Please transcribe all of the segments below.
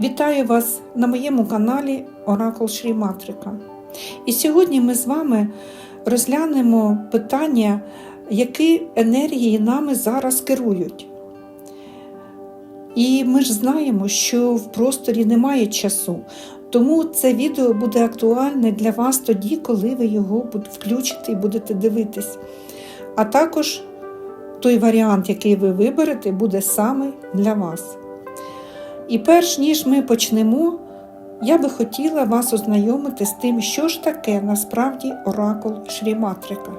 Вітаю вас на моєму каналі Оракул Шрі Матрика. І сьогодні ми з вами розглянемо питання, які енергії нами зараз керують. І ми ж знаємо, що в просторі немає часу, тому це відео буде актуальне для вас тоді, коли ви його включите і будете дивитись. А також той варіант, який ви виберете, буде саме для вас. І перш ніж ми почнемо, я би хотіла вас ознайомити з тим, що ж таке насправді оракул Шріматрика.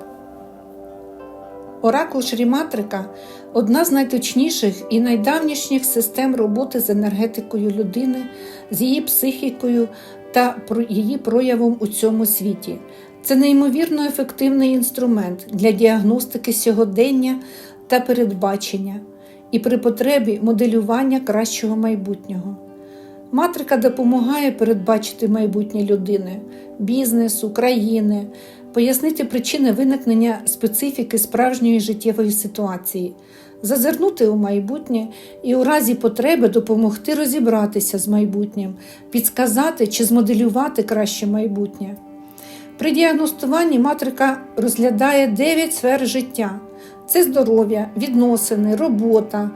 Оракул Шріматрика одна з найточніших і найдавнішніх систем роботи з енергетикою людини, з її психікою та її проявом у цьому світі. Це неймовірно ефективний інструмент для діагностики сьогодення та передбачення і при потребі моделювання кращого майбутнього. Матрика допомагає передбачити майбутнє людини, бізнесу, країни, пояснити причини виникнення специфіки справжньої життєвої ситуації, зазирнути у майбутнє і у разі потреби допомогти розібратися з майбутнім, підсказати чи змоделювати краще майбутнє. При діагностуванні матрика розглядає 9 сфер життя це здоров'я, відносини, робота,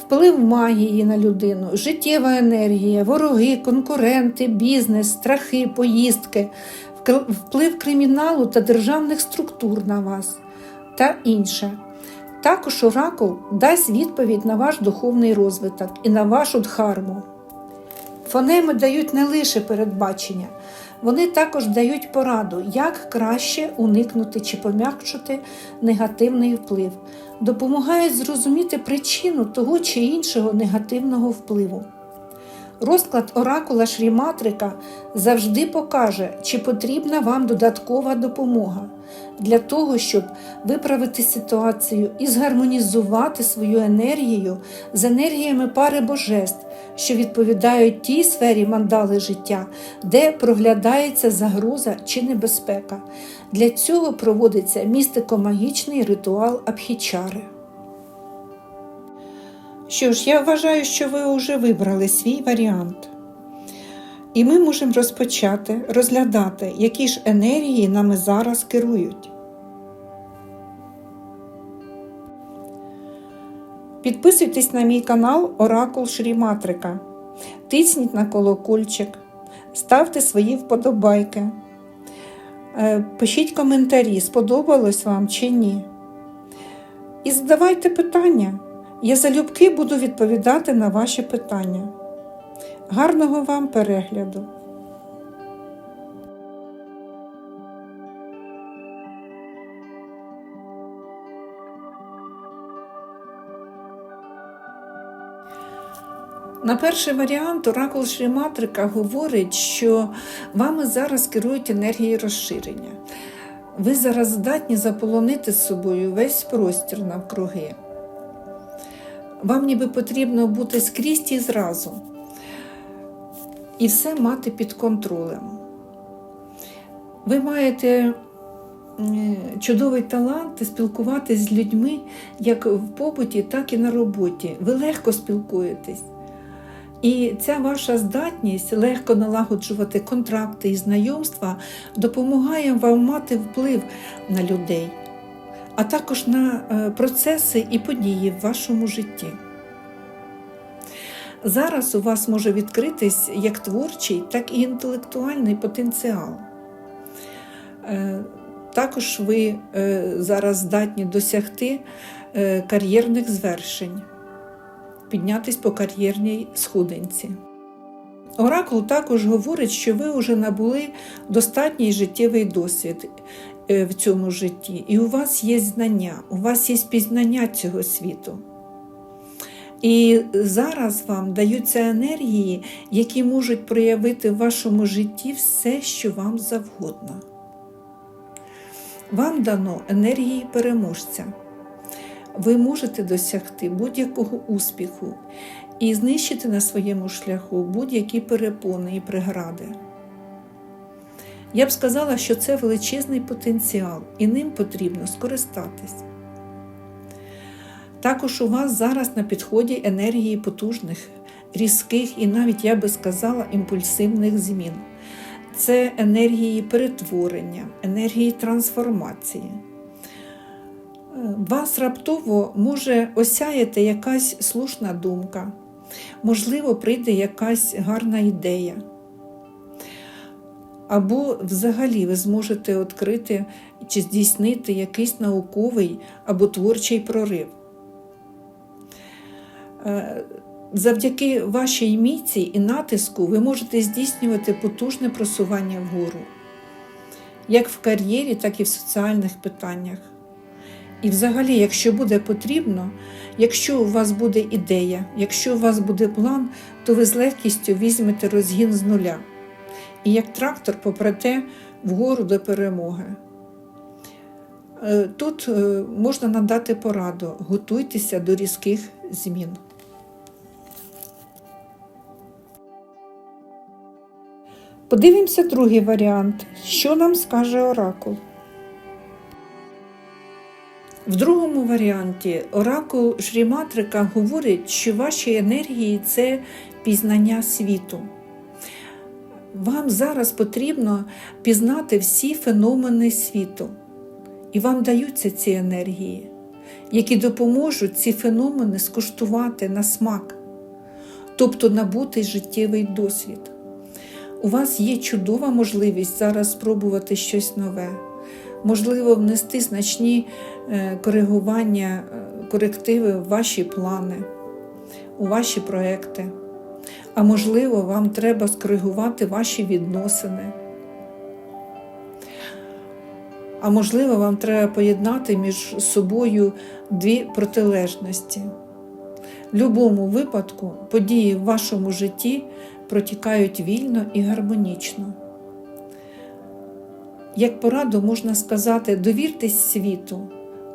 вплив магії на людину, життєва енергія, вороги, конкуренти, бізнес, страхи, поїздки, вплив криміналу та державних структур на вас та інше. Також оракул дасть відповідь на ваш духовний розвиток і на вашу дхарму. Фонеми дають не лише передбачення, вони також дають пораду, як краще уникнути чи пом'якшити негативний вплив, допомагають зрозуміти причину того чи іншого негативного впливу. Розклад оракула Шріматрика завжди покаже, чи потрібна вам додаткова допомога для того, щоб виправити ситуацію і згармонізувати свою енергію з енергіями пари божеств, що відповідають тій сфері мандали життя, де проглядається загроза чи небезпека. Для цього проводиться містико-магічний ритуал Абхічари. Що ж, я вважаю, що ви вже вибрали свій варіант. І ми можемо розпочати розглядати, які ж енергії нами зараз керують. Підписуйтесь на мій канал Оракул Шріматрика. Тисніть на колокольчик, ставте свої вподобайки. Е, пишіть коментарі, сподобалось вам чи ні. І задавайте питання. Я залюбки буду відповідати на ваші питання. Гарного вам перегляду! На перший варіант Оракул Шріматрика говорить, що вами зараз керують енергії розширення. Ви зараз здатні заполонити з собою весь простір навкруги. Вам ніби потрібно бути скрізь і зразу і все мати під контролем. Ви маєте чудовий талант спілкуватися з людьми як в побуті, так і на роботі. Ви легко спілкуєтесь. І ця ваша здатність легко налагоджувати контракти і знайомства допомагає вам мати вплив на людей, а також на е, процеси і події в вашому житті. Зараз у вас може відкритись як творчий, так і інтелектуальний потенціал. Е, також ви е, зараз здатні досягти кар'єрних звершень піднятись по кар'єрній сходинці. Оракул також говорить, що ви вже набули достатній життєвий досвід е, в цьому житті, і у вас є знання, у вас є пізнання цього світу. І зараз вам даються енергії, які можуть проявити в вашому житті все, що вам завгодно. Вам дано енергії переможця ви можете досягти будь-якого успіху і знищити на своєму шляху будь-які перепони і прегради. Я б сказала, що це величезний потенціал, і ним потрібно скористатись. Також у вас зараз на підході енергії потужних різких і навіть, я би сказала, імпульсивних змін. Це енергії перетворення, енергії трансформації. Вас раптово може осяяти якась слушна думка, можливо, прийде якась гарна ідея. Або взагалі ви зможете відкрити чи здійснити якийсь науковий або творчий прорив. Е, Завдяки вашій міці і натиску ви можете здійснювати потужне просування вгору, як в кар'єрі, так і в соціальних питаннях. І взагалі, якщо буде потрібно, якщо у вас буде ідея, якщо у вас буде план, то ви з легкістю візьмете розгін з нуля. І як трактор попрете вгору до перемоги. Е, Тут е, можна надати пораду, готуйтеся до різких змін. Подивимося другий варіант. Що нам скаже оракул? В другому варіанті оракул Шріматрика говорить, що ваші енергії це пізнання світу. Вам зараз потрібно пізнати всі феномени світу, і вам даються ці енергії, які допоможуть ці феномени скуштувати на смак, тобто набути життєвий досвід. У вас є чудова можливість зараз спробувати щось нове, можливо, внести значні е, коригування, е, корективи в ваші плани, у ваші проекти. А можливо, вам треба скоригувати ваші відносини. А можливо, вам треба поєднати між собою дві протилежності. В будь-якому випадку події в вашому житті протікають вільно і гармонічно. Як пораду можна сказати, довіртесь світу,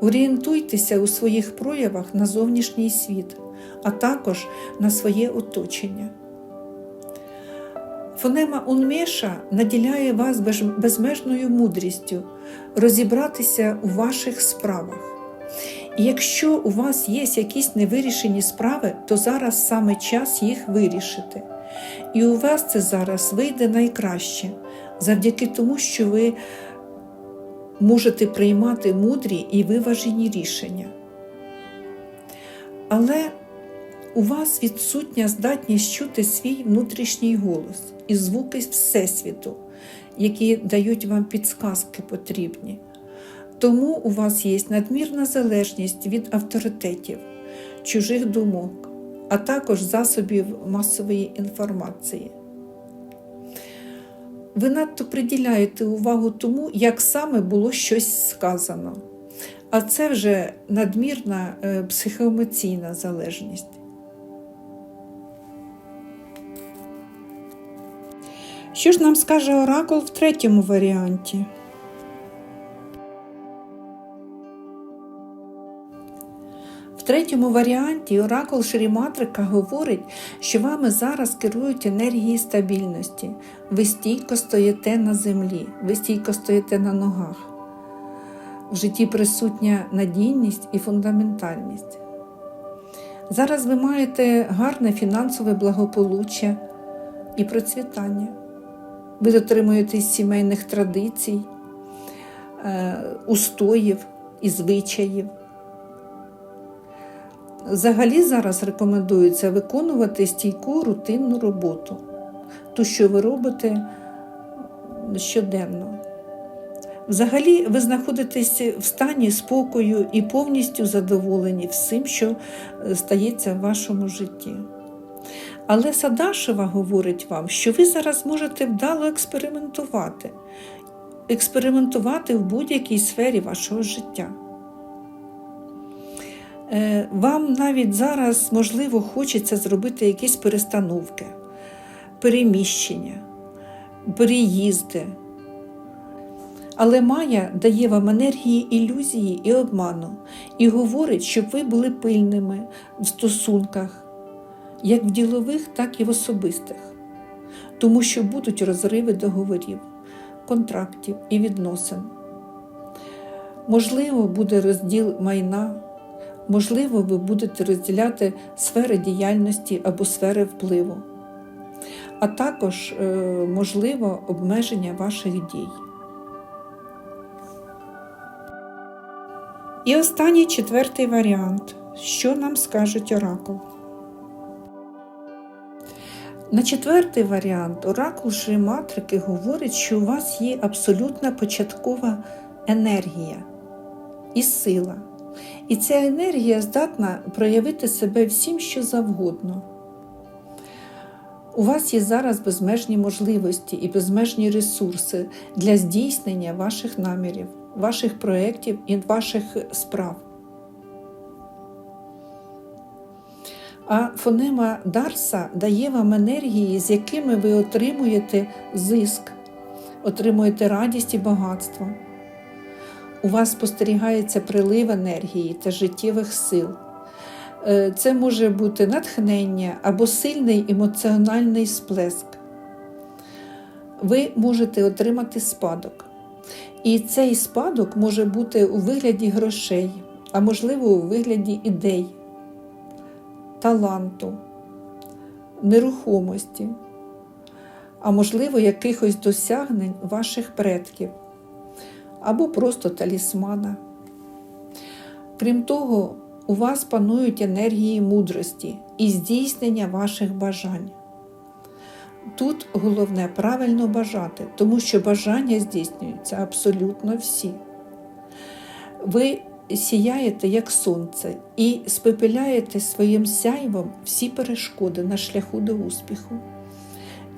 орієнтуйтеся у своїх проявах на зовнішній світ, а також на своє оточення. Фонема Унмеша наділяє вас безмежною мудрістю розібратися у ваших справах. І якщо у вас є якісь невирішені справи, то зараз саме час їх вирішити. І у вас це зараз вийде найкраще, завдяки тому, що ви можете приймати мудрі і виважені рішення. Але у вас відсутня здатність чути свій внутрішній голос і звуки Всесвіту, які дають вам підсказки потрібні. Тому у вас є надмірна залежність від авторитетів, чужих думок, а також засобів масової інформації. Ви надто приділяєте увагу тому, як саме було щось сказано, а це вже надмірна е, психоемоційна залежність. Що ж нам скаже Оракул в третьому варіанті? Третьому варіанті Оракул Шріматрика говорить, що вами зараз керують енергії стабільності. Ви стійко стоїте на землі, ви стійко стоїте на ногах. В житті присутня надійність і фундаментальність. Зараз ви маєте гарне фінансове благополуччя і процвітання. Ви дотримуєтесь сімейних традицій, е, устоїв і звичаїв. Взагалі зараз рекомендується виконувати стійку рутинну роботу, ту, що ви робите щоденно. Взагалі, ви знаходитесь в стані спокою і повністю задоволені всім, що е, стається в вашому житті. Але Садашева говорить вам, що ви зараз можете вдало експериментувати, експериментувати в будь-якій сфері вашого життя. Е, вам навіть зараз, можливо, хочеться зробити якісь перестановки, переміщення, переїзди. Але Майя дає вам енергії ілюзії і обману і говорить, щоб ви були пильними в стосунках, як в ділових, так і в особистих, тому що будуть розриви договорів, контрактів і відносин. Можливо, буде розділ майна Можливо, ви будете розділяти сфери діяльності або сфери впливу, а також, е, можливо, обмеження ваших дій. І останній четвертий варіант. Що нам скажуть оракул? На четвертий варіант оракул Шриматрики говорить, що у вас є абсолютна початкова енергія і сила. І ця енергія здатна проявити себе всім, що завгодно. У вас є зараз безмежні можливості і безмежні ресурси для здійснення ваших намірів, ваших проєктів і ваших справ. А фонема Дарса дає вам енергії, з якими ви отримуєте зиск, отримуєте радість і багатство. У вас спостерігається прилив енергії та життєвих сил. Е, Це може бути натхнення або сильний емоціональний сплеск. Ви можете отримати спадок. І цей спадок може бути у вигляді грошей, а можливо, у вигляді ідей, таланту, нерухомості, а можливо, якихось досягнень ваших предків або просто талісмана. Крім того, у вас панують енергії мудрості і здійснення ваших бажань. Тут головне правильно бажати, тому що бажання здійснюються абсолютно всі. Ви сіяєте як сонце і спепеляєте своїм сяйвом всі перешкоди на шляху до успіху.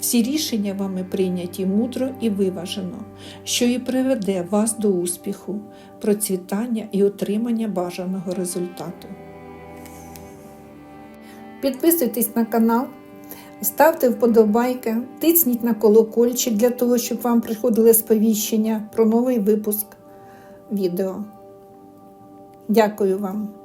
Всі рішення вами прийняті мудро і виважено, що і приведе вас до успіху, процвітання і отримання бажаного результату. Підписуйтесь на канал, ставте вподобайки, тисніть на колокольчик для того, щоб вам приходили сповіщення про новий випуск відео. Дякую вам!